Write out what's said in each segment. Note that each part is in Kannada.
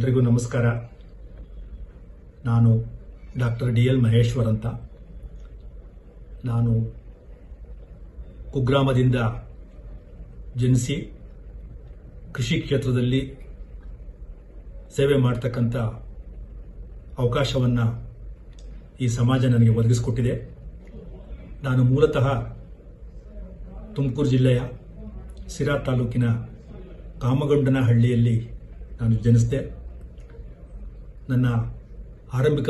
ಎಲ್ರಿಗೂ ನಮಸ್ಕಾರ. ನಾನು ಡಾಕ್ಟರ್ ಡಿ ಎಲ್ ಮಹೇಶ್ವರ್ ಅಂತ. ನಾನು ಕುಗ್ರಾಮದಿಂದ ಜನಿಸಿ ಕೃಷಿ ಕ್ಷೇತ್ರದಲ್ಲಿ ಸೇವೆ ಮಾಡ್ತಕ್ಕಂಥ ಅವಕಾಶವನ್ನು ಈ ಸಮಾಜ ನನಗೆ ಒದಗಿಸಿಕೊಟ್ಟಿದೆ. ನಾನು ಮೂಲತಃ ತುಮಕೂರು ಜಿಲ್ಲೆಯ ಸಿರಾ ತಾಲೂಕಿನ ಕಾಮಗೊಂಡನಹಳ್ಳಿಯಲ್ಲಿ ನಾನು ಜನಿಸಿದೆ. ನನ್ನ ಆರಂಭಿಕ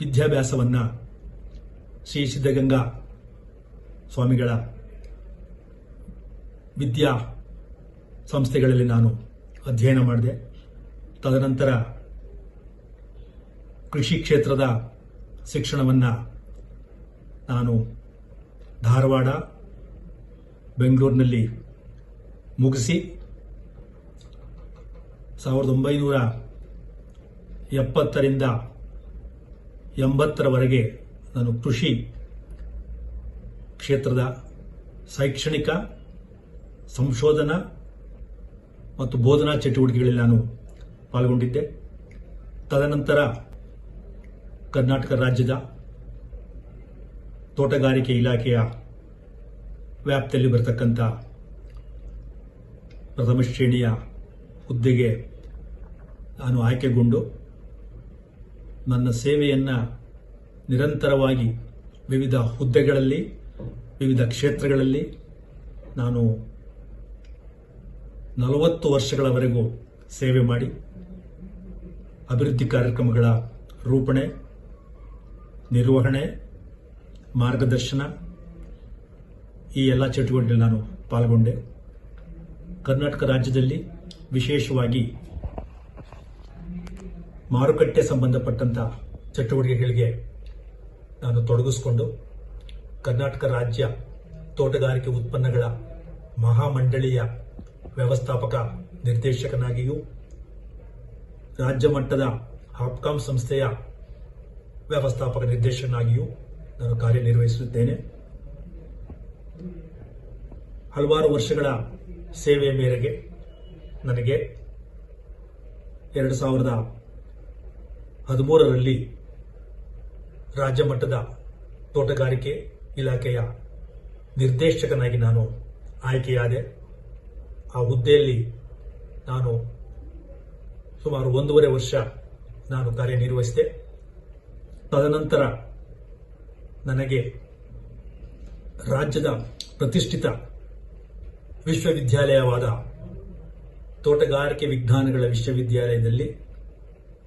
ವಿದ್ಯಾಭ್ಯಾಸವನ್ನು ಶ್ರೀ ಸಿದ್ಧಗಂಗಾ ಸ್ವಾಮಿಗಳ ವಿದ್ಯಾ ಸಂಸ್ಥೆಗಳಲ್ಲಿ ನಾನು ಅಧ್ಯಯನ ಮಾಡಿದೆ. ತದನಂತರ ಕೃಷಿ ಕ್ಷೇತ್ರದ ಶಿಕ್ಷಣವನ್ನು ನಾನು ಧಾರವಾಡ, ಬೆಂಗಳೂರಿನಲ್ಲಿ ಮುಗಿಸಿ ಸಾವಿರದ ಒಂಬೈನೂರ ಎಪ್ಪತ್ತರಿಂದ ಎಂಬತ್ತರವರೆಗೆ ನಾನು ಕೃಷಿ ಕ್ಷೇತ್ರದ ಶೈಕ್ಷಣಿಕ, ಸಂಶೋಧನಾ ಮತ್ತು ಬೋಧನಾ ಚಟುವಟಿಕೆಗಳಲ್ಲಿ ನಾನು ಪಾಲ್ಗೊಂಡಿದ್ದೆ. ತದನಂತರ ಕರ್ನಾಟಕ ರಾಜ್ಯದ ತೋಟಗಾರಿಕೆ ಇಲಾಖೆಯ ವ್ಯಾಪ್ತಿಯಲ್ಲಿ ಬರತಕ್ಕಂಥ ಪ್ರಥಮ ಶ್ರೇಣಿಯ ಹುದ್ದೆಗೆ ನಾನು ಆಯ್ಕೆಗೊಂಡು ನನ್ನ ಸೇವೆಯನ್ನು ನಿರಂತರವಾಗಿ ವಿವಿಧ ಹುದ್ದೆಗಳಲ್ಲಿ, ವಿವಿಧ ಕ್ಷೇತ್ರಗಳಲ್ಲಿ ನಾನು ನಲವತ್ತು ವರ್ಷಗಳವರೆಗೂ ಸೇವೆ ಮಾಡಿ, ಅಭಿವೃದ್ಧಿ ಕಾರ್ಯಕ್ರಮಗಳ ರೂಪಣೆ, ನಿರ್ವಹಣೆ, ಮಾರ್ಗದರ್ಶನ ಈ ಎಲ್ಲ ಚಟುವಟಿಕೆಗಳಲ್ಲಿ ನಾನು ಪಾಲ್ಗೊಂಡೆ. ಕರ್ನಾಟಕ ರಾಜ್ಯದಲ್ಲಿ ವಿಶೇಷವಾಗಿ ಮಾರುಕಟ್ಟೆ ಸಂಬಂಧಪಟ್ಟಂತ ಚಟುವಟಿಕೆಗಳಿಗೆ ನಾನು ತೊಡಗಿಸ್ಕೊಂಡು ಕರ್ನಾಟಕ ರಾಜ್ಯ ತೋಟಗಾರಿಕೆ ಉತ್ಪನ್ನಗಳ ಮಹಾಮಂಡಳಿಯ ವ್ಯವಸ್ಥಾಪಕ ನಿರ್ದೇಶಕನಾಗಿಯೂ ರಾಜ್ಯ ಮಟ್ಟದ ಹಾಪ್ಕಾಮ್ ಸಂಸ್ಥೆಯ ವ್ಯವಸ್ಥಾಪಕ ನಿರ್ದೇಶಕನಾಗಿಯೂ ನಾನು ಕಾರ್ಯನಿರ್ವಹಿಸುತ್ತೇನೆ ಹಲವಾರು ವರ್ಷಗಳ ಸೇವೆಯ ಮೇರೆಗೆ ನನಗೆ ಎರಡು ಸಾವಿರದ ಹದಿಮೂರರಲ್ಲಿ ರಾಜ್ಯ ಮಟ್ಟದ ತೋಟಗಾರಿಕೆ ಇಲಾಖೆಯ ನಿರ್ದೇಶಕನಾಗಿ ನಾನು ಆಯ್ಕೆಯಾದೆ. ಆ ಹುದ್ದೆಯಲ್ಲಿ ನಾನು ಸುಮಾರು ಒಂದೂವರೆ ವರ್ಷ ನಾನು ಕಾರ್ಯನಿರ್ವಹಿಸಿದೆ. ತದನಂತರ ನನಗೆ ರಾಜ್ಯದ ಪ್ರತಿಷ್ಠಿತ ವಿಶ್ವವಿದ್ಯಾಲಯವಾದ ತೋಟಗಾರಿಕೆ ವಿಜ್ಞಾನಗಳ ವಿಶ್ವವಿದ್ಯಾಲಯದಲ್ಲಿ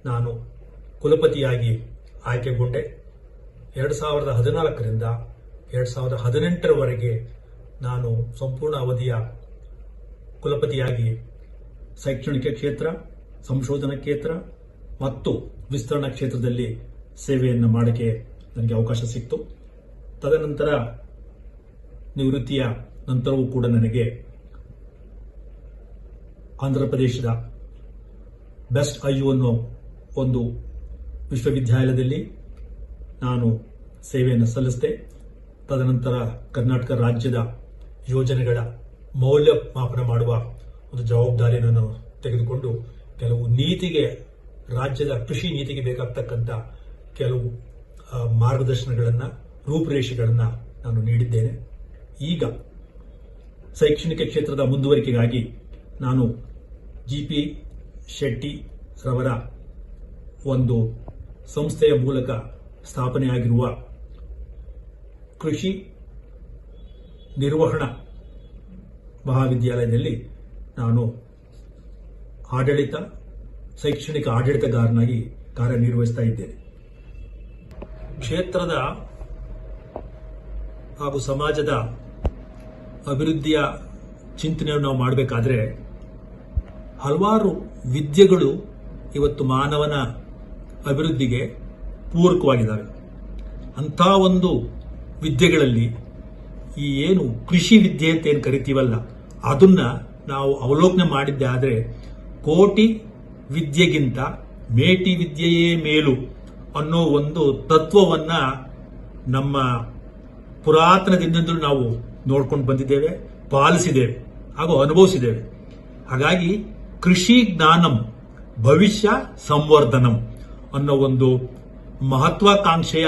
ನಾನು ಕುಲಪತಿಯಾಗಿ ಆಯ್ಕೆಗೊಂಡೆ. ಎರಡು ಸಾವಿರದ ಹದಿನಾಲ್ಕರಿಂದ ಎರಡು ಸಾವಿರದ ಹದಿನೆಂಟರವರೆಗೆ ನಾನು ಸಂಪೂರ್ಣ ಅವಧಿಯ ಕುಲಪತಿಯಾಗಿ ಶೈಕ್ಷಣಿಕ ಕ್ಷೇತ್ರ, ಸಂಶೋಧನಾ ಕ್ಷೇತ್ರ ಮತ್ತು ವಿಸ್ತರಣಾ ಕ್ಷೇತ್ರದಲ್ಲಿ ಸೇವೆಯನ್ನು ಮಾಡಕ್ಕೆ ನನಗೆ ಅವಕಾಶ ಸಿಕ್ತು. ತದನಂತರ ನಿವೃತ್ತಿಯ ನಂತರವೂ ಕೂಡ ನನಗೆ ಆಂಧ್ರ ಪ್ರದೇಶದ ಬೆಸ್ಟ್ ಐ ಅನ್ನೋ ಒಂದು ವಿಶ್ವವಿದ್ಯಾಲಯದಲ್ಲಿ ನಾನು ಸೇವೆಯನ್ನು ಸಲ್ಲಿಸಿದೆ. ತದನಂತರ ಕರ್ನಾಟಕ ರಾಜ್ಯದ ಯೋಜನೆಗಳ ಮೌಲ್ಯಮಾಪನ ಮಾಡುವ ಒಂದು ಜವಾಬ್ದಾರಿಯನ್ನು ನಾನು ತೆಗೆದುಕೊಂಡು ಕೆಲವು ನೀತಿಗೆ, ರಾಜ್ಯದ ಕೃಷಿ ನೀತಿಗೆ ಬೇಕಾಗ್ತಕ್ಕಂಥ ಕೆಲವು ಮಾರ್ಗದರ್ಶನಗಳನ್ನು, ರೂಪುರೇಷೆಗಳನ್ನು ನಾನು ನೀಡಿದ್ದೇನೆ. ಈಗ ಶೈಕ್ಷಣಿಕ ಕ್ಷೇತ್ರದ ಮುಂದುವರಿಕೆಗಾಗಿ ನಾನು ಜಿ ಪಿ ಶೆಟ್ಟಿ ರವರ ಒಂದು ಸಂಸ್ಥೆಯ ಮೂಲಕ ಸ್ಥಾಪನೆಯಾಗಿರುವ ಕೃಷಿ ನಿರ್ವಹಣಾ ಮಹಾವಿದ್ಯಾಲಯದಲ್ಲಿ ನಾನು ಆಡಳಿತ, ಶೈಕ್ಷಣಿಕ ಆಡಳಿತಗಾರನಾಗಿ ಕಾರ್ಯನಿರ್ವಹಿಸ್ತಾ ಇದ್ದೇನೆ. ಕ್ಷೇತ್ರದ ಹಾಗೂ ಸಮಾಜದ ಅಭಿವೃದ್ಧಿಯ ಚಿಂತನೆಯನ್ನು ನಾವು ಮಾಡಬೇಕಾದ್ರೆ ಹಲವಾರು ವಿದ್ಯೆಗಳು ಇವತ್ತು ಮಾನವನ ಅಭಿವೃದ್ಧಿಗೆ ಪೂರಕವಾಗಿದ್ದಾವೆ. ಅಂಥ ಒಂದು ವಿದ್ಯೆಗಳಲ್ಲಿ ಈ ಏನು ಕೃಷಿ ವಿದ್ಯೆ ಅಂತ ಏನು ಕರಿತೀವಲ್ಲ, ಅದನ್ನ ನಾವು ಅವಲೋಕನೆ ಮಾಡಿದ್ದೆ ಆದರೆ ಕೋಟಿ ವಿದ್ಯೆಗಿಂತ ಮೇಟಿ ವಿದ್ಯೆಯೇ ಮೇಲು ಅನ್ನೋ ಒಂದು ತತ್ವವನ್ನ ನಮ್ಮ ಪುರಾತನದಿಂದಲೂ ನಾವು ನೋಡ್ಕೊಂಡು ಬಂದಿದ್ದೇವೆ, ಪಾಲಿಸಿದ್ದೇವೆ, ಹಾಗೂ ಅನುಭವಿಸಿದ್ದೇವೆ. ಹಾಗಾಗಿ ಕೃಷಿ ಜ್ಞಾನಂ ಭವಿಷ್ಯ ಸಂವರ್ಧನಂ. ಅನ್ನೋ ಒಂದು ಮಹತ್ವಾಕಾಂಕ್ಷೆಯ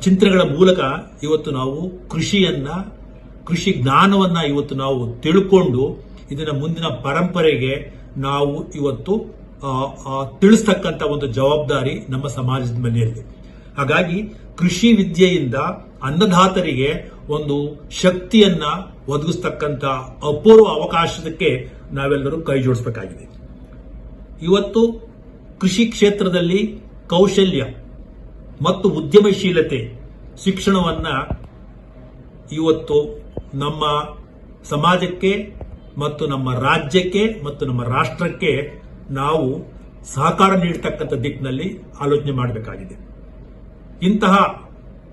ಚಿಂತನೆಗಳ ಮೂಲಕ ಇವತ್ತು ನಾವು ಕೃಷಿಯನ್ನ, ಕೃಷಿ ಜ್ಞಾನವನ್ನ ಇವತ್ತು ನಾವು ತಿಳ್ಕೊಂಡು ಇದನ್ನ ಮುಂದಿನ ಪರಂಪರೆಗೆ ನಾವು ಇವತ್ತು ತಿಳಿಸ್ತಕ್ಕಂಥ ಒಂದು ಜವಾಬ್ದಾರಿ ನಮ್ಮ ಸಮಾಜದ ಮನೆಯಲ್ಲಿ ಹಾಗಾಗಿ ಕೃಷಿ ವಿದ್ಯೆಯಿಂದ ಅನ್ನದಾತರಿಗೆ ಒಂದು ಶಕ್ತಿಯನ್ನ ಒದಗಿಸ್ತಕ್ಕಂಥ ಅಪೂರ್ವ ಅವಕಾಶಕ್ಕೆ ನಾವೆಲ್ಲರೂ ಕೈ ಜೋಡಿಸಬೇಕಾಗಿದೆ. ಇವತ್ತು ಕೃಷಿ ಕ್ಷೇತ್ರದಲ್ಲಿ ಕೌಶಲ್ಯ ಮತ್ತು ಉದ್ಯಮಶೀಲತೆ ಶಿಕ್ಷಣವನ್ನ ಇವತ್ತು ನಮ್ಮ ಸಮಾಜಕ್ಕೆ ಮತ್ತು ನಮ್ಮ ರಾಜ್ಯಕ್ಕೆ ಮತ್ತು ನಮ್ಮ ರಾಷ್ಟ್ರಕ್ಕೆ ನಾವು ಸಹಕಾರ ನೀಡತಕ್ಕಂಥ ದಿಕ್ಕಿನಲ್ಲಿ ಆಲೋಚನೆ ಮಾಡಬೇಕಾಗಿದೆ. ಇಂತಹ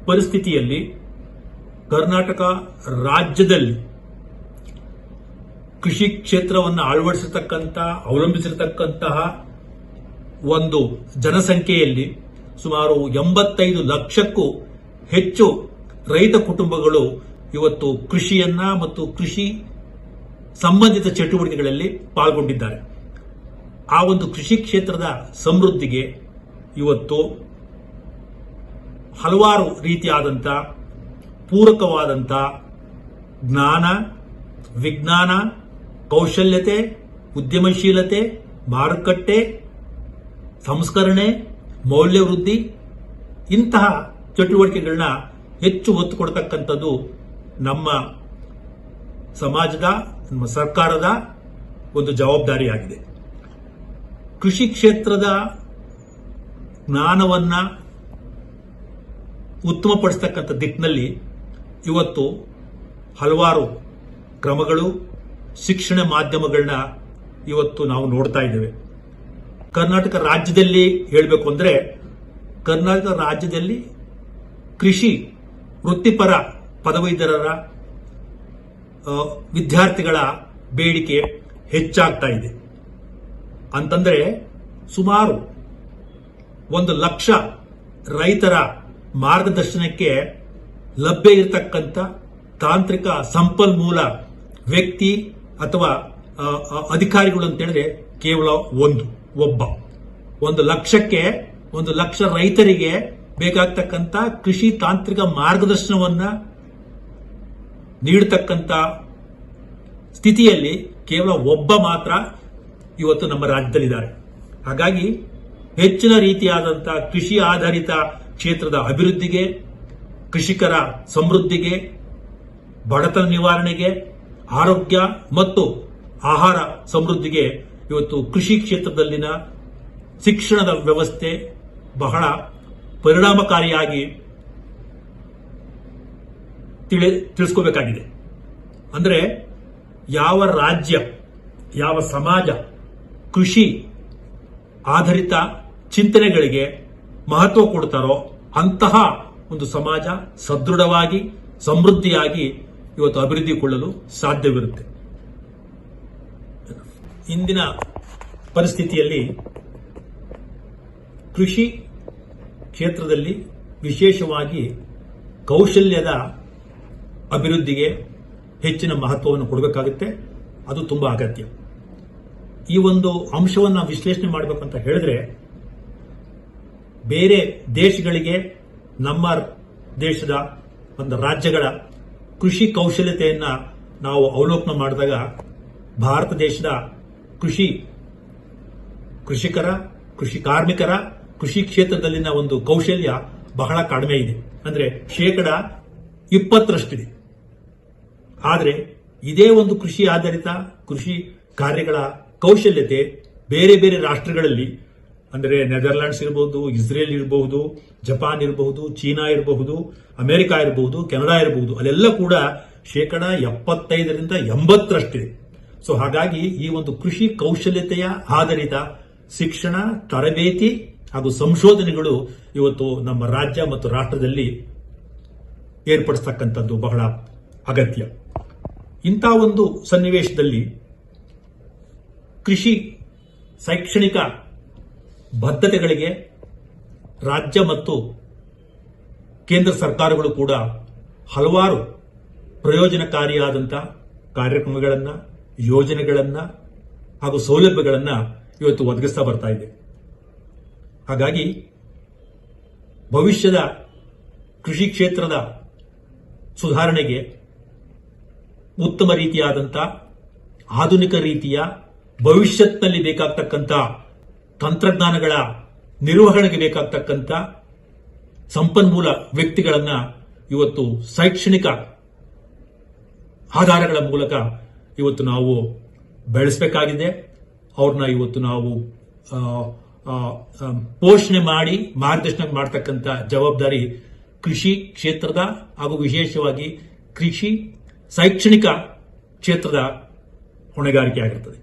ಪರಿಸ್ಥಿತಿಯಲ್ಲಿ ಕರ್ನಾಟಕ ರಾಜ್ಯದಲ್ಲಿ ಕೃಷಿ ಕ್ಷೇತ್ರವನ್ನು ಅಳವಡಿಸಿರ್ತಕ್ಕಂಥ, ಅವಲಂಬಿಸಿರ್ತಕ್ಕಂತಹ ಒಂದು ಜನಸಂಖ್ಯೆಯಲ್ಲಿ ಸುಮಾರು ಎಂಬತ್ತೈದು ಲಕ್ಷಕ್ಕೂ ಹೆಚ್ಚು ರೈತ ಕುಟುಂಬಗಳು ಇವತ್ತು ಕೃಷಿಯನ್ನ ಮತ್ತು ಕೃಷಿ ಸಂಬಂಧಿತ ಚಟುವಟಿಕೆಗಳಲ್ಲಿ ಪಾಲ್ಗೊಂಡಿದ್ದಾರೆ. ಆ ಒಂದು ಕೃಷಿ ಕ್ಷೇತ್ರದ ಸಮೃದ್ಧಿಗೆ ಇವತ್ತು ಹಲವಾರು ರೀತಿಯಾದಂಥ ಪೂರಕವಾದಂಥ ಜ್ಞಾನ, ವಿಜ್ಞಾನ ಕೌಶಲ್ಯತೆ, ಉದ್ಯಮಶೀಲತೆ, ಮಾರುಕಟ್ಟೆ, ಸಂಸ್ಕರಣೆ, ಮೌಲ್ಯವೃದ್ಧಿ, ಇಂತಹ ಚಟುವಟಿಕೆಗಳನ್ನ ಹೆಚ್ಚು ಒತ್ತು ಕೊಡತಕ್ಕಂಥದ್ದು ನಮ್ಮ ಸಮಾಜದ, ನಮ್ಮ ಸರ್ಕಾರದ ಒಂದು ಜವಾಬ್ದಾರಿಯಾಗಿದೆ. ಕೃಷಿ ಕ್ಷೇತ್ರದ ಜ್ಞಾನವನ್ನ ಉತ್ತಮಪಡಿಸ್ತಕ್ಕಂಥ ದಿಕ್ಕಿನಲ್ಲಿ ಇವತ್ತು ಹಲವಾರು ಕ್ರಮಗಳು ಶಿಕ್ಷಣ ಮಾಧ್ಯಮಗಳನ್ನ ಇವತ್ತು ನಾವು ನೋಡ್ತಾ ಇದ್ದೇವೆ. ಕರ್ನಾಟಕ ರಾಜ್ಯದಲ್ಲಿ ಹೇಳಬೇಕು ಅಂದರೆ, ಕರ್ನಾಟಕ ರಾಜ್ಯದಲ್ಲಿ ಕೃಷಿ ವೃತ್ತಿಪರ ಪದವೀಧರರ ವಿದ್ಯಾರ್ಥಿಗಳ ಬೇಡಿಕೆ ಹೆಚ್ಚಾಗ್ತಾ ಇದೆ. ಅಂತಂದರೆ ಸುಮಾರು ಒಂದು ಲಕ್ಷ ರೈತರ ಮಾರ್ಗದರ್ಶನಕ್ಕೆ ಲಭ್ಯ ಇರತಕ್ಕಂಥ ತಾಂತ್ರಿಕ ಸಂಪನ್ಮೂಲ ವ್ಯಕ್ತಿ ಅಥವಾ ಅಧಿಕಾರಿಗಳು ಅಂತ ಹೇಳಿದ್ರೆ ಕೇವಲ ಒಂದು, ಒಬ್ಬ. ಒಂದು ಲಕ್ಷಕ್ಕೆ, ಒಂದು ಲಕ್ಷ ರೈತರಿಗೆ ಬೇಕಾಗ್ತಕ್ಕಂಥ ಕೃಷಿ ತಾಂತ್ರಿಕ ಮಾರ್ಗದರ್ಶನವನ್ನ ನೀಡತಕ್ಕಂಥ ಸ್ಥಿತಿಯಲ್ಲಿ ಕೇವಲ ಒಬ್ಬ ಮಾತ್ರ ಇವತ್ತು ನಮ್ಮ ರಾಜ್ಯದಲ್ಲಿದ್ದಾರೆ. ಹಾಗಾಗಿ ಹೆಚ್ಚಿನ ರೀತಿಯಾದಂಥ ಕೃಷಿ ಆಧಾರಿತ ಕ್ಷೇತ್ರದ ಅಭಿವೃದ್ಧಿಗೆ, ಕೃಷಿಕರ ಸಮೃದ್ಧಿಗೆ, ಬಡತನ ನಿವಾರಣೆಗೆ ಆರೋಗ್ಯ ಮತ್ತು ಆಹಾರ ಸಮೃದ್ಧಿಗೆ ಇವತ್ತು ಕೃಷಿ ಕ್ಷೇತ್ರದಲ್ಲಿನ ಶಿಕ್ಷಣದ ವ್ಯವಸ್ಥೆ ಬಹಳ ಪರಿಣಾಮಕಾರಿಯಾಗಿ ತಿಳಿ, ತಿಳಿಸ್ಕೋಬೇಕಾಗಿದೆ. ಅಂದರೆ ಯಾವ ರಾಜ್ಯ, ಯಾವ ಸಮಾಜ ಕೃಷಿ ಆಧಾರಿತ ಚಿಂತನೆಗಳಿಗೆ ಮಹತ್ವ ಕೊಡ್ತಾರೋ ಅಂತಹ ಒಂದು ಸಮಾಜ ಸದೃಢವಾಗಿ, ಸಮೃದ್ಧಿಯಾಗಿ ಇವತ್ತು ಅಭಿವೃದ್ಧಿಗೊಳ್ಳಲು ಸಾಧ್ಯವಿರುತ್ತೆ. ಇಂದಿನ ಪರಿಸ್ಥಿತಿಯಲ್ಲಿ ಕೃಷಿ ಕ್ಷೇತ್ರದಲ್ಲಿ ವಿಶೇಷವಾಗಿ ಕೌಶಲ್ಯದ ಅಭಿವೃದ್ಧಿಗೆ ಹೆಚ್ಚಿನ ಮಹತ್ವವನ್ನು ಕೊಡಬೇಕಾಗುತ್ತೆ. ಅದು ತುಂಬಾ ಅಗತ್ಯ. ಈ ಒಂದು ಅಂಶವನ್ನು ವಿಶ್ಲೇಷಣೆ ಮಾಡಬೇಕು ಅಂತ ಹೇಳಿದ್ರೆ, ಬೇರೆ ದೇಶಗಳಿಗೆ ನಮ್ಮ ದೇಶದ ಒಂದು ರಾಜ್ಯಗಳ ಕೃಷಿ ಕೌಶಲ್ಯತೆಯನ್ನ ನಾವು ಅವಲೋಕನ ಮಾಡಿದಾಗ ಭಾರತ ದೇಶದ ಕೃಷಿ ಕೃಷಿಕರ, ಕೃಷಿ ಕಾರ್ಮಿಕರ, ಕೃಷಿ ಕ್ಷೇತ್ರದಲ್ಲಿನ ಒಂದು ಕೌಶಲ್ಯ ಬಹಳ ಕಡಿಮೆ ಇದೆ. ಅಂದ್ರೆ ಶೇಕಡ ಇಪ್ಪತ್ತರಷ್ಟಿದೆ. ಆದರೆ ಇದೇ ಒಂದು ಕೃಷಿ ಆಧಾರಿತ ಕೃಷಿ ಕಾರ್ಯಗಳ ಕೌಶಲ್ಯತೆ ಬೇರೆ ಬೇರೆ ರಾಷ್ಟ್ರಗಳಲ್ಲಿ ಅಂದರೆ ನೆದರ್ಲ್ಯಾಂಡ್ಸ್ ಇರಬಹುದು, ಇಸ್ರೇಲ್ ಇರಬಹುದು, ಜಪಾನ್ ಇರಬಹುದು, ಚೀನಾ ಇರಬಹುದು, ಅಮೆರಿಕ ಇರಬಹುದು, ಕೆನಡಾ ಇರಬಹುದು, ಅಲ್ಲೆಲ್ಲ ಕೂಡ ಶೇಕಡ ಎಪ್ಪತ್ತೈದರಿಂದ ಎಂಬತ್ತರಷ್ಟಿದೆ. ಸೊ ಹಾಗಾಗಿ ಈ ಒಂದು ಕೃಷಿ ಕೌಶಲ್ಯತೆಯ ಆಧಾರಿತ ಶಿಕ್ಷಣ, ತರಬೇತಿ ಹಾಗೂ ಸಂಶೋಧನೆಗಳು ಇವತ್ತು ನಮ್ಮ ರಾಜ್ಯ ಮತ್ತು ರಾಷ್ಟ್ರದಲ್ಲಿ ಏರ್ಪಡಿಸ್ತಕ್ಕಂಥದ್ದು ಬಹಳ ಅಗತ್ಯ. ಇಂಥ ಒಂದು ಸನ್ನಿವೇಶದಲ್ಲಿ ಕೃಷಿ ಶೈಕ್ಷಣಿಕ ಬದ್ಧತೆಗಳಿಗೆ ರಾಜ್ಯ ಮತ್ತು ಕೇಂದ್ರ ಸರ್ಕಾರಗಳು ಕೂಡ ಹಲವಾರು ಪ್ರಯೋಜನಕಾರಿಯಾದಂಥ ಕಾರ್ಯಕ್ರಮಗಳನ್ನು, ಯೋಜನೆಗಳನ್ನು ಹಾಗೂ ಸೌಲಭ್ಯಗಳನ್ನು ಇವತ್ತು ಒದಗಿಸ್ತಾ ಬರ್ತಾ ಇದೆ. ಹಾಗಾಗಿ ಭವಿಷ್ಯದ ಕೃಷಿ ಕ್ಷೇತ್ರದ ಸುಧಾರಣೆಗೆ ಉತ್ತಮ ರೀತಿಯಾದಂಥ ಆಧುನಿಕ ರೀತಿಯ ಭವಿಷ್ಯತ್ನಲ್ಲಿ ಬೇಕಾಗ್ತಕ್ಕಂಥ ತಂತ್ರಜ್ಞಾನಗಳ ನಿರ್ವಹಣೆಗೆ ಬೇಕಾಗ್ತಕ್ಕಂಥ ಸಂಪನ್ಮೂಲ ವ್ಯಕ್ತಿಗಳನ್ನ ಇವತ್ತು ಶೈಕ್ಷಣಿಕ ಆಧಾರಗಳ ಮೂಲಕ ಇವತ್ತು ನಾವು ಬೆಳೆಸಬೇಕಾಗಿದೆ. ಅವ್ರನ್ನ ಇವತ್ತು ನಾವು ಪೋಷಣೆ ಮಾಡಿ ಮಾರ್ಗದರ್ಶನ ಮಾಡ್ತಕ್ಕಂಥ ಜವಾಬ್ದಾರಿ ಕೃಷಿ ಕ್ಷೇತ್ರದ ಹಾಗೂ ವಿಶೇಷವಾಗಿ ಕೃಷಿ ಶೈಕ್ಷಣಿಕ ಕ್ಷೇತ್ರದ ಹೊಣೆಗಾರಿಕೆ ಆಗಿರುತ್ತದೆ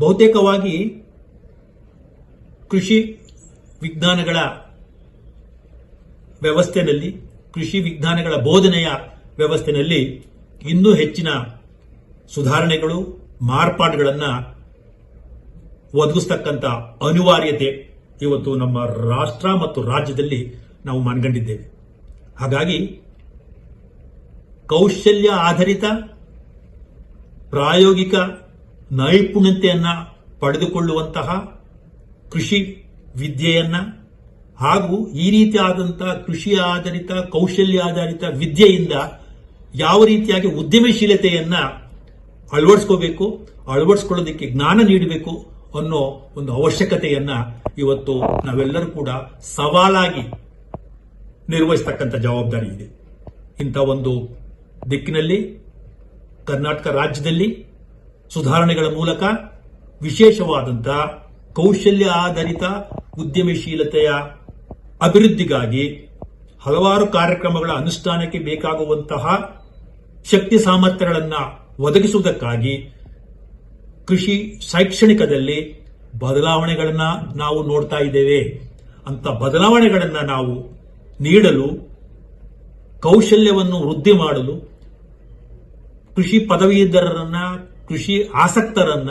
ಬಹುತೇಕವಾಗಿ ಕೃಷಿ ವಿಜ್ಞಾನಗಳ ವ್ಯವಸ್ಥೆಯಲ್ಲಿ ಕೃಷಿ ವಿಜ್ಞಾನಗಳ ಬೋಧನೆಯ ವ್ಯವಸ್ಥೆಯಲ್ಲಿ ಇನ್ನೂ ಹೆಚ್ಚಿನ ಸುಧಾರಣೆಗಳು, ಮಾರ್ಪಾಡುಗಳನ್ನು ಒದಗಿಸ್ತಕ್ಕಂಥ ಅನಿವಾರ್ಯತೆ ಇವತ್ತು ನಮ್ಮ ರಾಷ್ಟ್ರ ಮತ್ತು ರಾಜ್ಯದಲ್ಲಿ ನಾವು ಮನಗಂಡಿದ್ದೇವೆ. ಹಾಗಾಗಿ ಕೌಶಲ್ಯ ಆಧಾರಿತ ಪ್ರಾಯೋಗಿಕ ನೈಪುಣ್ಯತೆಯನ್ನ ಪಡೆದುಕೊಳ್ಳುವಂತಹ ಕೃಷಿ ವಿದ್ಯೆಯನ್ನ ಹಾಗೂ ಈ ರೀತಿಯಾದಂತಹ ಕೃಷಿ ಆಧಾರಿತ ಕೌಶಲ್ಯ ಆಧಾರಿತ ವಿದ್ಯೆಯಿಂದ ಯಾವ ರೀತಿಯಾಗಿ ಉದ್ಯಮಶೀಲತೆಯನ್ನು ಅಳವಡಿಸ್ಕೋಬೇಕು, ಅಳವಡಿಸ್ಕೊಳ್ಳೋದಕ್ಕೆ ಜ್ಞಾನ ನೀಡಬೇಕು ಅನ್ನೋ ಒಂದು ಅವಶ್ಯಕತೆಯನ್ನು ಇವತ್ತು ನಾವೆಲ್ಲರೂ ಕೂಡ ಸವಾಲಾಗಿ ನಿರ್ವಹಿಸತಕ್ಕಂಥ ಜವಾಬ್ದಾರಿ ಇದೆ. ಇಂಥ ಒಂದು ದಿಕ್ಕಿನಲ್ಲಿ, ಕರ್ನಾಟಕ ರಾಜ್ಯದಲ್ಲಿ ಸುಧಾರಣೆಗಳ ಮೂಲಕ ವಿಶೇಷವಾದಂತಹ ಕೌಶಲ್ಯ ಆಧಾರಿತ ಉದ್ಯಮಶೀಲತೆಯ ಅಭಿವೃದ್ಧಿಗಾಗಿ ಹಲವಾರು ಕಾರ್ಯಕ್ರಮಗಳ ಅನುಷ್ಠಾನಕ್ಕೆ ಬೇಕಾಗುವಂತಹ ಶಕ್ತಿ ಸಾಮರ್ಥ್ಯಗಳನ್ನು ಒದಗಿಸುವುದಕ್ಕಾಗಿ ಕೃಷಿ ಶೈಕ್ಷಣಿಕದಲ್ಲಿ ಬದಲಾವಣೆಗಳನ್ನು ನಾವು ನೋಡ್ತಾ ಇದ್ದೇವೆ. ಅಂತ ಬದಲಾವಣೆಗಳನ್ನು ನಾವು ನೀಡಲು, ಕೌಶಲ್ಯವನ್ನು ವೃದ್ಧಿ ಮಾಡಲು ಕೃಷಿ ಪದವೀಧರರನ್ನ ಕೃಷಿ ಆಸಕ್ತರನ್ನ,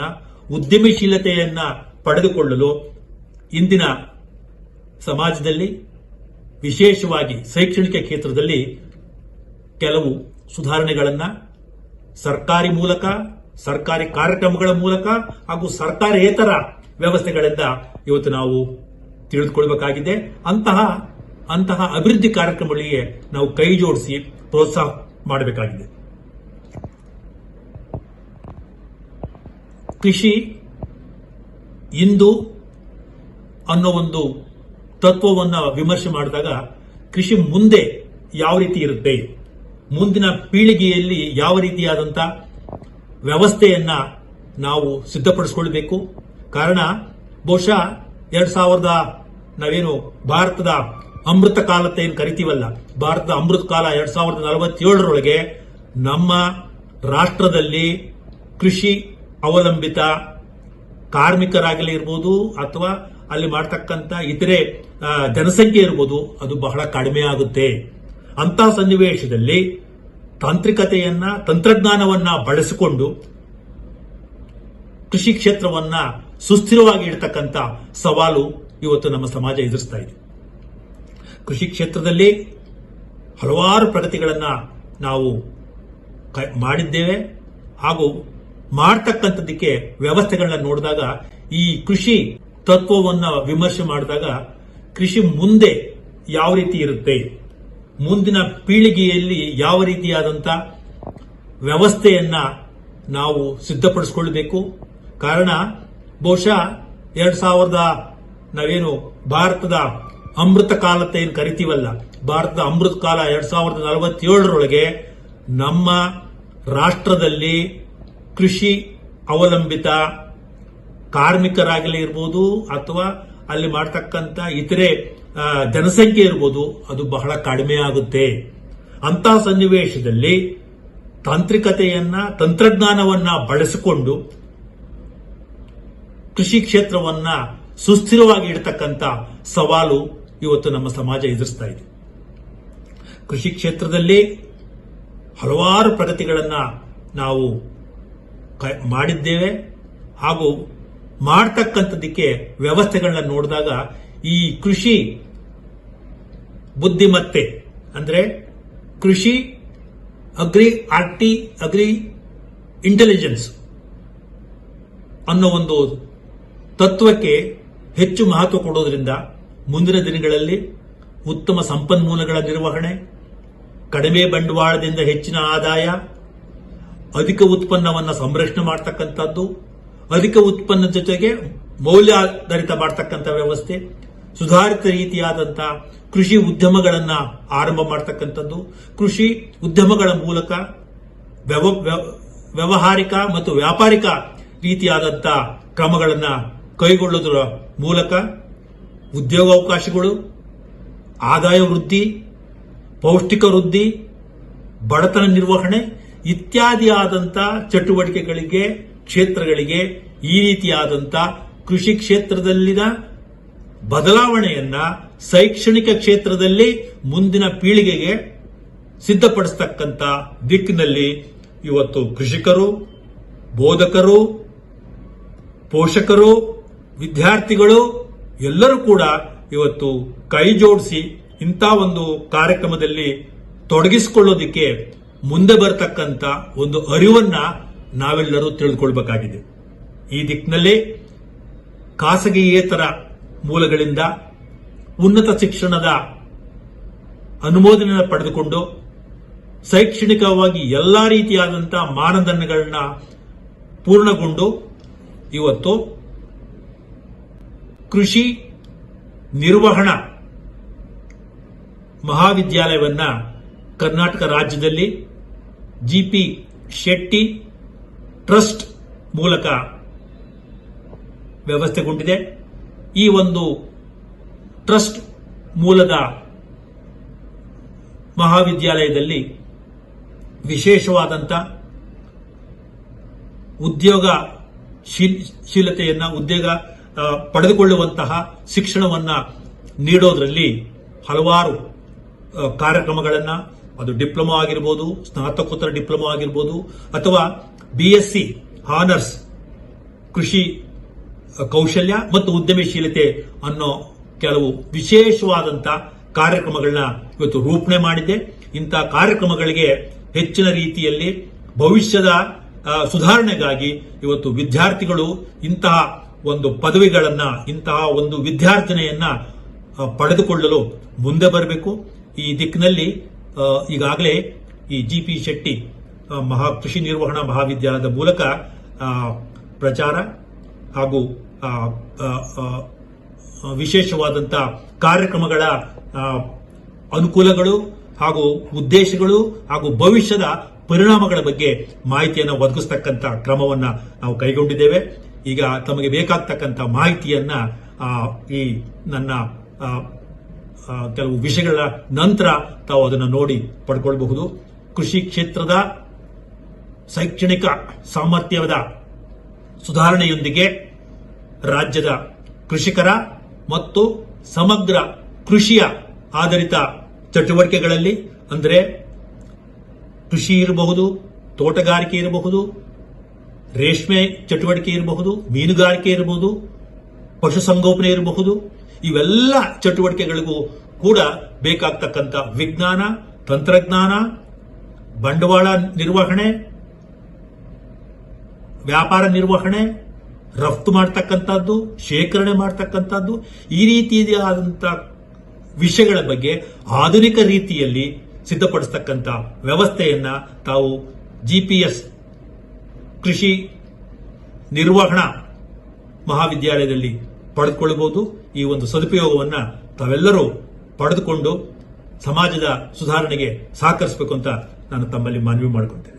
ಉದ್ಯಮಶೀಲತೆಯನ್ನ ಪಡೆದುಕೊಳ್ಳಲು ಇಂದಿನ ಸಮಾಜದಲ್ಲಿ, ವಿಶೇಷವಾಗಿ ಶೈಕ್ಷಣಿಕ ಕ್ಷೇತ್ರದಲ್ಲಿ ಕೆಲವು ಸುಧಾರಣೆಗಳನ್ನ ಸರ್ಕಾರಿ ಮೂಲಕ, ಸರ್ಕಾರಿ ಕಾರ್ಯಕ್ರಮಗಳ ಮೂಲಕ ಹಾಗೂ ಸರ್ಕಾರೇತರ ವ್ಯವಸ್ಥೆಗಳಿಂದ ಇವತ್ತು ನಾವು ತಿಳಿದುಕೊಳ್ಬೇಕಾಗಿದೆ. ಅಂತಹ ಅಂತಹ ಅಭಿವೃದ್ಧಿ ಕಾರ್ಯಕ್ರಮಗಳಿಗೆ ನಾವು ಕೈ ಜೋಡಿಸಿ ಪ್ರೋತ್ಸಾಹ ಮಾಡಬೇಕಾಗಿದೆ. ಕೃಷಿ, ಇಂದು ಅನ್ನೋ ಒಂದು ತತ್ವವನ್ನು ವಿಮರ್ಶೆ ಮಾಡಿದಾಗ ಕೃಷಿ ಮುಂದೆ ಯಾವ ರೀತಿ ಇರುತ್ತೆ? ಮುಂದಿನ ಪೀಳಿಗೆಯಲ್ಲಿ ಯಾವ ರೀತಿಯಾದಂಥ ವ್ಯವಸ್ಥೆಯನ್ನ ನಾವು ಸಿದ್ಧಪಡಿಸಿಕೊಳ್ಬೇಕು. ಕಾರಣ, ಬಹುಶಃ ಎರಡ್ ಸಾವಿರದ ನಾವೇನು ಭಾರತದ ಅಮೃತ ಅಂತ ಏನು ಕರಿತೀವಲ್ಲ, ಭಾರತದ ಅಮೃತ ಕಾಲ ಎರಡ್ ಸಾವಿರದ ನಲವತ್ತೇಳರೊಳಗೆ ನಮ್ಮ ರಾಷ್ಟ್ರದಲ್ಲಿ ಕೃಷಿ ಅವಲಂಬಿತ ಕಾರ್ಮಿಕರಾಗಲಿ ಇರ್ಬೋದು ಅಥವಾ ಅಲ್ಲಿ ಮಾಡ್ತಕ್ಕಂಥ ಇತರೆ ಜನಸಂಖ್ಯೆ ಇರ್ಬೋದು, ಅದು ಬಹಳ ಕಡಿಮೆ ಆಗುತ್ತೆ. ಅಂತಹ ಸನ್ನಿವೇಶದಲ್ಲಿ ತಾಂತ್ರಿಕತೆಯನ್ನ, ತಂತ್ರಜ್ಞಾನವನ್ನ ಬಳಸಿಕೊಂಡು ಕೃಷಿ ಕ್ಷೇತ್ರವನ್ನ ಸುಸ್ಥಿರವಾಗಿ ಇಡತಕ್ಕಂಥ ಸವಾಲು ಇವತ್ತು ನಮ್ಮ ಸಮಾಜ ಎದುರಿಸ್ತಾ ಇದೆ. ಕೃಷಿ ಕ್ಷೇತ್ರದಲ್ಲಿ ಹಲವಾರು ಪ್ರಗತಿಗಳನ್ನ ನಾವು ಮಾಡಿದ್ದೇವೆ. ಹಾಗೂ ಮಾಡ್ತಕ್ಕಂಥದ್ದಕ್ಕೆ ವ್ಯವಸ್ಥೆಗಳನ್ನ ನೋಡಿದಾಗ ಈ ಕೃಷಿ ತತ್ವವನ್ನು ವಿಮರ್ಶೆ ಮಾಡಿದಾಗ ಕೃಷಿ ಮುಂದೆ ಯಾವ ರೀತಿ ಇರುತ್ತೆ? ಮುಂದಿನ ಪೀಳಿಗೆಯಲ್ಲಿ ಯಾವ ರೀತಿಯಾದಂಥ ವ್ಯವಸ್ಥೆಯನ್ನ ನಾವು ಸಿದ್ಧಪಡಿಸಿಕೊಳ್ಬೇಕು? ಕಾರಣ ಬಹುಶಃ ಎರಡ್ ಸಾವಿರದ ನಾವೇನು ಭಾರತದ ಅಮೃತ ಕಾಲ ಏನು ಕರಿತೀವಲ್ಲ, ಭಾರತದ ಅಮೃತ ಕಾಲ ಎರಡ್ ಸಾವಿರದ ನಲವತ್ತೇಳರೊಳಗೆ ನಮ್ಮ ರಾಷ್ಟ್ರದಲ್ಲಿ ಕೃಷಿ ಅವಲಂಬಿತ ಕಾರ್ಮಿಕರಾಗಲಿ ಇರ್ಬೋದು ಅಥವಾ ಅಲ್ಲಿ ಮಾಡ್ತಕ್ಕಂಥ ಇತರೆ ಜನಸಂಖ್ಯೆ ಇರ್ಬೋದು, ಅದು ಬಹಳ ಕಡಿಮೆ ಆಗುತ್ತೆ. ಅಂತಹ ಸನ್ನಿವೇಶದಲ್ಲಿ ತಾಂತ್ರಿಕತೆಯನ್ನ, ತಂತ್ರಜ್ಞಾನವನ್ನ ಬಳಸಿಕೊಂಡು ಕೃಷಿ ಕ್ಷೇತ್ರವನ್ನ ಸುಸ್ಥಿರವಾಗಿ ಇಡತಕ್ಕಂಥ ಸವಾಲು ಇವತ್ತು ನಮ್ಮ ಸಮಾಜ ಎದುರಿಸ್ತಾ ಇದೆ. ಕೃಷಿ ಕ್ಷೇತ್ರದಲ್ಲಿ ಹಲವಾರು ಪ್ರಗತಿಗಳನ್ನ ನಾವು ಮಾಡಿದ್ದೇವೆ ಹಾಗೂ ಮಾಡ್ತಕ್ಕಂಥದ್ದಕ್ಕೆ ವ್ಯವಸ್ಥೆಗಳನ್ನ ನೋಡಿದಾಗ ಈ ಕೃಷಿ ಬುದ್ಧಿಮತ್ತೆ ಅಂದರೆ ಕೃಷಿ, ಅಗ್ರಿ, ಆರ್ಟಿ, ಅಗ್ರಿ ಇಂಟೆಲಿಜೆನ್ಸ್ ಅನ್ನೋ ಒಂದು ತತ್ವಕ್ಕೆ ಹೆಚ್ಚು ಮಹತ್ವ ಕೊಡೋದ್ರಿಂದ ಮುಂದಿನ ದಿನಗಳಲ್ಲಿ ಉತ್ತಮ ಸಂಪನ್ಮೂಲಗಳ ನಿರ್ವಹಣೆ, ಕಡಿಮೆ ಬಂಡವಾಳದಿಂದ ಹೆಚ್ಚಿನ ಆದಾಯ ಅಧಿಕ ಉತ್ಪನ್ನವನ್ನ ಸಂರಕ್ಷಣೆ ಮಾಡ್ತಕ್ಕಂಥದ್ದು, ಅಧಿಕ ಉತ್ಪನ್ನ ಜೊತೆಗೆ ಮೌಲ್ಯಾಧಾರಿತ ಮಾಡ್ತಕ್ಕಂಥ ವ್ಯವಸ್ಥೆ, ಸುಧಾರಿತ ರೀತಿಯಾದಂತಹ ಕೃಷಿ ಉದ್ಯಮಗಳನ್ನ ಆರಂಭ ಮಾಡ್ತಕ್ಕಂಥದ್ದು, ಕೃಷಿ ಉದ್ಯಮಗಳ ಮೂಲಕ ವ್ಯವ- ವ್ಯ- ವ್ಯವಹಾರಿಕ ಮತ್ತು ವ್ಯಾಪಾರಿಕ ರೀತಿಯಾದಂತಹ ಕ್ರಮಗಳನ್ನು ಕೈಗೊಳ್ಳುವುದರ ಮೂಲಕ ಉದ್ಯೋಗಾವಕಾಶಗಳು, ಆದಾಯ ವೃದ್ಧಿ, ಪೌಷ್ಟಿಕ ವೃದ್ಧಿ, ಬಡತನ ನಿರ್ವಹಣೆ ಇತ್ಯಾದಿಯಾದಂಥ ಚಟುವಟಿಕೆಗಳಿಗೆ, ಕ್ಷೇತ್ರಗಳಿಗೆ ಈ ರೀತಿಯಾದಂಥ ಕೃಷಿ ಕ್ಷೇತ್ರದಲ್ಲಿನ ಬದಲಾವಣೆಯನ್ನ ಶೈಕ್ಷಣಿಕ ಕ್ಷೇತ್ರದಲ್ಲಿ ಮುಂದಿನ ಪೀಳಿಗೆಗೆ ಸಿದ್ಧಪಡಿಸ್ತಕ್ಕಂಥ ದಿಕ್ಕಿನಲ್ಲಿ ಇವತ್ತು ಕೃಷಿಕರು, ಬೋಧಕರು, ಪೋಷಕರು, ವಿದ್ಯಾರ್ಥಿಗಳು ಎಲ್ಲರೂ ಕೂಡ ಇವತ್ತು ಕೈ ಜೋಡಿಸಿ ಇಂಥ ಒಂದು ಕಾರ್ಯಕ್ರಮದಲ್ಲಿ ತೊಡಗಿಸಿಕೊಳ್ಳೋದಿಕ್ಕೆ ಮುಂದೆ ಬರತಕ್ಕಂತ ಒಂದು ಅರಿವನ್ನ ನಾವೆಲ್ಲರೂ ತಿಳಿದುಕೊಳ್ಬೇಕಾಗಿದೆ ಈ ದಿಕ್ಕಿನಲ್ಲಿ ಖಾಸಗಿಯೇತರ ಮೂಲಗಳಿಂದ ಉನ್ನತ ಶಿಕ್ಷಣದ ಅನುಮೋದನೆಯನ್ನು ಪಡೆದುಕೊಂಡು ಶೈಕ್ಷಣಿಕವಾಗಿ ಎಲ್ಲಾ ರೀತಿಯಾದಂತಹ ಮಾನದಂಡಗಳನ್ನ ಪೂರ್ಣಗೊಂಡು ಇವತ್ತು ಕೃಷಿ ನಿರ್ವಹಣಾ ಮಹಾವಿದ್ಯಾಲಯವನ್ನ ಕರ್ನಾಟಕ ರಾಜ್ಯದಲ್ಲಿ ಜಿಪಿ ಶೆಟ್ಟಿ ಟ್ರಸ್ಟ್ ಮೂಲಕ ವ್ಯವಸ್ಥೆಗೊಂಡಿದೆ. ಈ ಒಂದು ಟ್ರಸ್ಟ್ ಮೂಲದ ಮಹಾವಿದ್ಯಾಲಯದಲ್ಲಿ ವಿಶೇಷವಾದಂಥ ಉದ್ಯೋಗ ಶೀಲತೆಯನ್ನು, ಉದ್ಯೋಗ ಪಡೆದುಕೊಳ್ಳುವಂತಹ ಶಿಕ್ಷಣವನ್ನು ನೀಡೋದರಲ್ಲಿ ಹಲವಾರು ಕಾರ್ಯಕ್ರಮಗಳನ್ನ ಅದು ಡಿಪ್ಲೊಮಾ ಆಗಿರ್ಬೋದು, ಸ್ನಾತಕೋತ್ತರ ಡಿಪ್ಲೊಮಾ ಆಗಿರ್ಬೋದು, ಅಥವಾ ಬಿಎಸ್ಸಿ ಹಾನರ್ಸ್ ಕೃಷಿ ಕೌಶಲ್ಯ ಮತ್ತು ಉದ್ಯಮಶೀಲತೆ ಅನ್ನೋ ಕೆಲವು ವಿಶೇಷವಾದಂತ ಕಾರ್ಯಕ್ರಮಗಳನ್ನ ಇವತ್ತು ರೂಪಣೆ ಮಾಡಿದೆ ಇಂಥ ಕಾರ್ಯಕ್ರಮಗಳಿಗೆ ಹೆಚ್ಚಿನ ರೀತಿಯಲ್ಲಿ ಭವಿಷ್ಯದ ಸುಧಾರಣೆಗಾಗಿ ಇವತ್ತು ವಿದ್ಯಾರ್ಥಿಗಳು ಇಂತಹ ಒಂದು ಪದವಿಗಳನ್ನ, ಇಂತಹ ಒಂದು ವಿದ್ಯಾರ್ಥಿನೆಯನ್ನ ಪಡೆದುಕೊಳ್ಳಲು ಮುಂದೆ ಬರಬೇಕು. ಈ ದಿಕ್ಕಿನಲ್ಲಿ ಈಗಾಗಲೇ ಈ ಜಿ ಪಿ ಶೆಟ್ಟಿ ಮಹಾ ಕೃಷಿ ನಿರ್ವಹಣಾ ಮಹಾವಿದ್ಯಾಲಯದ ಮೂಲಕ ಪ್ರಚಾರ ಹಾಗೂ ವಿಶೇಷವಾದಂಥ ಕಾರ್ಯಕ್ರಮಗಳ ಅನುಕೂಲಗಳು ಹಾಗೂ ಉದ್ದೇಶಗಳು ಹಾಗೂ ಭವಿಷ್ಯದ ಪರಿಣಾಮಗಳ ಬಗ್ಗೆ ಮಾಹಿತಿಯನ್ನು ಒದಗಿಸ್ತಕ್ಕಂಥ ಕ್ರಮವನ್ನು ನಾವು ಕೈಗೊಂಡಿದ್ದೇವೆ. ಈಗ ತಮಗೆ ಬೇಕಾಗ್ತಕ್ಕಂಥ ಮಾಹಿತಿಯನ್ನ ಈ ನನ್ನ ಕೆಲವು ವಿಷಯಗಳ ನಂತರ ತಾವು ಅದನ್ನು ನೋಡಿ ಪಡ್ಕೊಳ್ಬಹುದು. ಕೃಷಿ ಕ್ಷೇತ್ರದ ಶೈಕ್ಷಣಿಕ ಸಾಮರ್ಥ್ಯದ ಸುಧಾರಣೆಯೊಂದಿಗೆ ರಾಜ್ಯದ ಕೃಷಿಕರ ಮತ್ತು ಸಮಗ್ರ ಕೃಷಿಯ ಆಧಾರಿತ ಚಟುವಟಿಕೆಗಳಲ್ಲಿ, ಅಂದರೆ ಕೃಷಿ ಇರಬಹುದು, ತೋಟಗಾರಿಕೆ ಇರಬಹುದು, ರೇಷ್ಮೆ ಚಟುವಟಿಕೆ ಇರಬಹುದು, ಮೀನುಗಾರಿಕೆ ಇರಬಹುದು, ಪಶುಸಂಗೋಪನೆ ಇರಬಹುದು ಇವೆಲ್ಲ ಚಟುವಟಿಕೆಗಳಿಗೂ ಕೂಡ ಬೇಕಾಗ್ತಕ್ಕಂಥ ವಿಜ್ಞಾನ, ತಂತ್ರಜ್ಞಾನ, ಬಂಡವಾಳ ನಿರ್ವಹಣೆ, ವ್ಯಾಪಾರ ನಿರ್ವಹಣೆ, ರಫ್ತು ಮಾಡ್ತಕ್ಕಂಥದ್ದು, ಶೇಖರಣೆ ಮಾಡ್ತಕ್ಕಂಥದ್ದು, ಈ ರೀತಿಯಾದಂಥ ವಿಷಯಗಳ ಬಗ್ಗೆ ಆಧುನಿಕ ರೀತಿಯಲ್ಲಿ ಸಿದ್ಧಪಡಿಸ್ತಕ್ಕಂಥ ವ್ಯವಸ್ಥೆಯನ್ನ ತಾವು ಜಿಪಿಎಸ್ ಕೃಷಿ ನಿರ್ವಹಣಾ ಮಹಾವಿದ್ಯಾಲಯದಲ್ಲಿ ಪಡೆದುಕೊಳ್ಳಬಹುದು. ಈ ಒಂದು ಸದುಪಯೋಗವನ್ನ ತಾವೆಲ್ಲರೂ ಪಡೆದುಕೊಂಡು ಸಮಾಜದ ಸುಧಾರಣೆಗೆ ಸಹಕರಿಸಬೇಕು ಅಂತ ನಾನು ತಮ್ಮಲ್ಲಿ ಮನವಿ ಮಾಡಿಕೊಳ್ತೇನೆ.